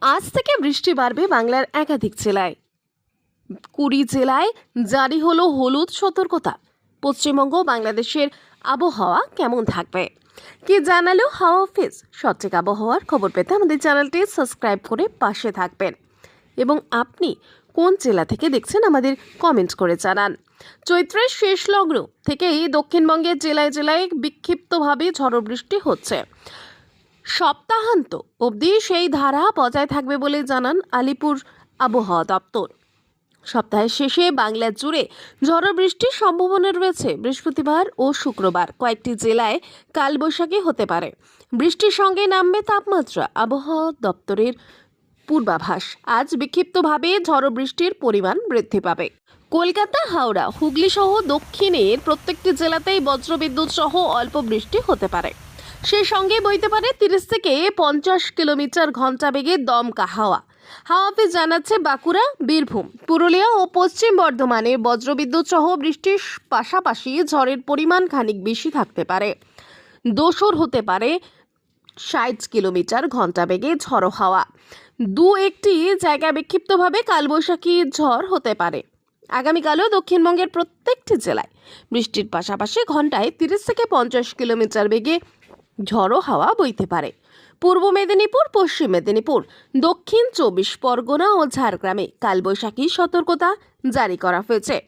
আজ থেকে বৃষ্টি বাড়বে বাংলার একাধিক জেলায়। কুড়ি জেলায় জারি হলো হলুদ সতর্কতা। পশ্চিমবঙ্গ বাংলাদেশের আবহাওয়া কেমন থাকবে? কি জানালো হাওয়া অফিস? সঠিক আবহাওয়ার খবর পেতে আমাদের চ্যানেলটি সাবস্ক্রাইব করে পাশে থাকবেন। এবং আপনি কোন জেলা থেকে দেখছেন আমাদের কমেন্ট করে জানান। চৈত্রের শেষ লগ্ন থেকেই দক্ষিণবঙ্গের জেলায় জেলায় বিক্ষিপ্তভাবে ঝড়ো বৃষ্টি হচ্ছে। সপ্তাহান্ত অবধি সেই ধারা বজায় থাকবে বলে জানান আলিপুর আবহাওয়া দপ্তর। সপ্তাহের শেষে বাংলা জুড়ে ঝড়ো বৃষ্টির সম্ভাবনা রয়েছে বৃহস্পতিবার ও শুক্রবার। কয়েকটি জেলায় কালবৈশাখী হতে পারে। বৃষ্টির সঙ্গে নামবে তাপমাত্রা, আবহাওয়া দপ্তরের পূর্বাভাস। আজ বিক্ষিপ্তভাবে ঝড়ো বৃষ্টির পরিমাণ বৃদ্ধি পাবে। কলকাতা, হাওড়া হুগলি সহ দক্ষিণের প্রত্যেকটি জেলাতেই বজ্রবিদ্যুৎ সহ অল্প বৃষ্টি হতে পারে। সেই সঙ্গে বইতে পারে তিরিশ থেকে পঞ্চাশ কিলোমিটার ঘণ্টা বেগে দমকা হাওয়া। হাওয়া অফিস জানাচ্ছে বাঁকুড়া, বীরভূম, পুরুলিয়া ও পশ্চিম বর্ধমানে বজ্রবিদ্যুৎ সহ বৃষ্টির পাশাপাশি ঝড়ের পরিমাণ খানিক বেশি থাকতে পারে। দোসর হতে পারে ষাট কিলোমিটার ঘণ্টা বেগে ঝড়ো হাওয়া। দু একটি জায়গায় বিক্ষিপ্তভাবে কালবৈশাখী ঝড় হতে পারে। আগামীকালও দক্ষিণবঙ্গের প্রত্যেকটি জেলায় বৃষ্টির পাশাপাশি ঘন্টায় তিরিশ থেকে পঞ্চাশ কিলোমিটার বেগে ঝড়ো হাওয়া বইতে পারে। পূর্ব মেদিনীপুর, পশ্চিম মেদিনীপুর, দক্ষিণ চব্বিশ পরগনা ও ঝাড়গ্রামে কালবৈশাখী সতর্কতা জারি করা হয়েছে।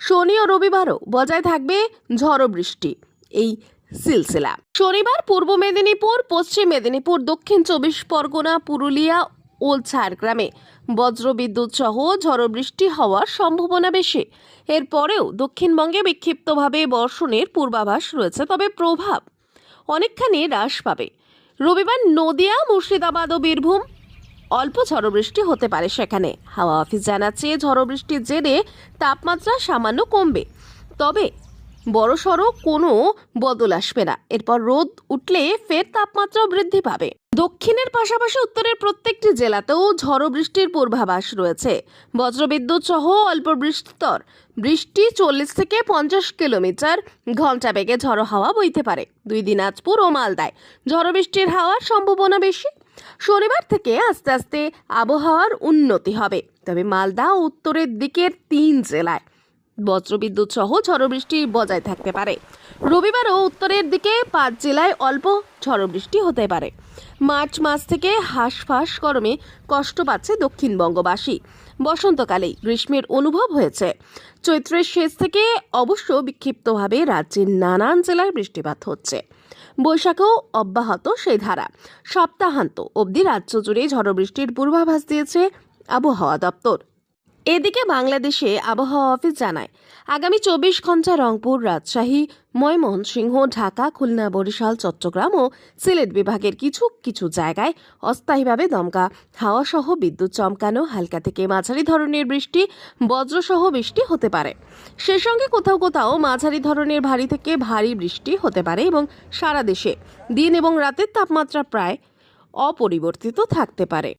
শনি ও রবিবারও বজায় থাকবে ঝড়ো বৃষ্টি। এই সিলসিলা। শনিবার পূর্ব মেদিনীপুর, পশ্চিম মেদিনীপুর, দক্ষিণ চব্বিশ পরগনা, পুরুলিয়া ও ঝাড়গ্রামে বজ্রবিদ্যুৎ সহ ঝড়ো বৃষ্টি হওয়ার সম্ভাবনা বেশি। এরপরেও দক্ষিণবঙ্গে বিক্ষিপ্তভাবে বর্ষণের পূর্বাভাস রয়েছে, তবে প্রভাব অনেকখানি হ্রাস পাবে। রবিবার নদিয়া, মুর্শিদাবাদ ও বীরভূম। অল্প ঝড়ো বৃষ্টি হতে পারে সেখানে। হাওয়া অফিস জানাচ্ছে, ঝড়ো বৃষ্টির জেরে তাপমাত্রা সামান্য কমবে। তবে বড়সড় কোনো বদল আসবে না। এরপর রোদ উঠলে ফের তাপমাত্রা বৃদ্ধি পাবে। দক্ষিণের পাশাপাশি উত্তরের প্রত্যেকটি জেলাতেও ঝড়ো বৃষ্টির পূর্বাভাস রয়েছে। বজ্রবিদ্যুৎ সহ অল্প বৃষ্টিতর বৃষ্টি চল্লিশ থেকে পঞ্চাশ কিলোমিটার। ঘণ্টা বেগে ঝড়ো হাওয়া বইতে পারে। দুই দিনাজপুর ও মালদায় ঝড়ো বৃষ্টির হাওয়ার সম্ভাবনা বেশি। শনিবার থেকে আস্তে আস্তে আবহাওয়ার উন্নতি হবে। তবে মালদা উত্তরের দিকের তিন জেলায় বজ্রবিদ্যুৎ সহ ঝড়ো বৃষ্টি বজায় থাকতে পারে। রবিবারও উত্তরের দিকে পাঁচ জেলায় অল্প ঝড়ো বৃষ্টি হতে পারে। মার্চ মাস থেকে হাঁসফাঁস গরমে কষ্ট পাচ্ছে দক্ষিণবঙ্গবাসী। বসন্তকালেই গ্রীষ্মের অনুভব হয়েছে। চৈত্রের শেষ থেকে অবশ্য বিক্ষিপ্তভাবে রাজ্যের নানান জেলায় বৃষ্টিপাত হচ্ছে। বৈশাখেও অব্যাহত সেই ধারা। সপ্তাহান্ত অবধি রাজ্য জুড়ে ঝড়ো বৃষ্টির পূর্বাভাস দিয়েছে আবহাওয়া দপ্তর। এদিকে বাংলাদেশে আবহাওয়া অফিস জানায়, আগামী চব্বিশ ঘণ্টা রংপুর, রাজশাহী, ময়মনসিংহ, ঢাকা, খুলনা, বরিশাল, চট্টগ্রাম ও সিলেট বিভাগের কিছু কিছু জায়গায় অস্থায়ীভাবে দমকা, হাওয়াসহ বিদ্যুৎ চমকানো, হালকা থেকে মাঝারি ধরনের বৃষ্টি, বজ্রসহ বৃষ্টি হতে পারে। সে সঙ্গে কোথাও কোথাও মাঝারি ধরনের ভারী থেকে ভারী বৃষ্টি হতে পারে এবং সারা দেশে দিন এবং রাতের তাপমাত্রা প্রায় অপরিবর্তিত থাকতে পারে।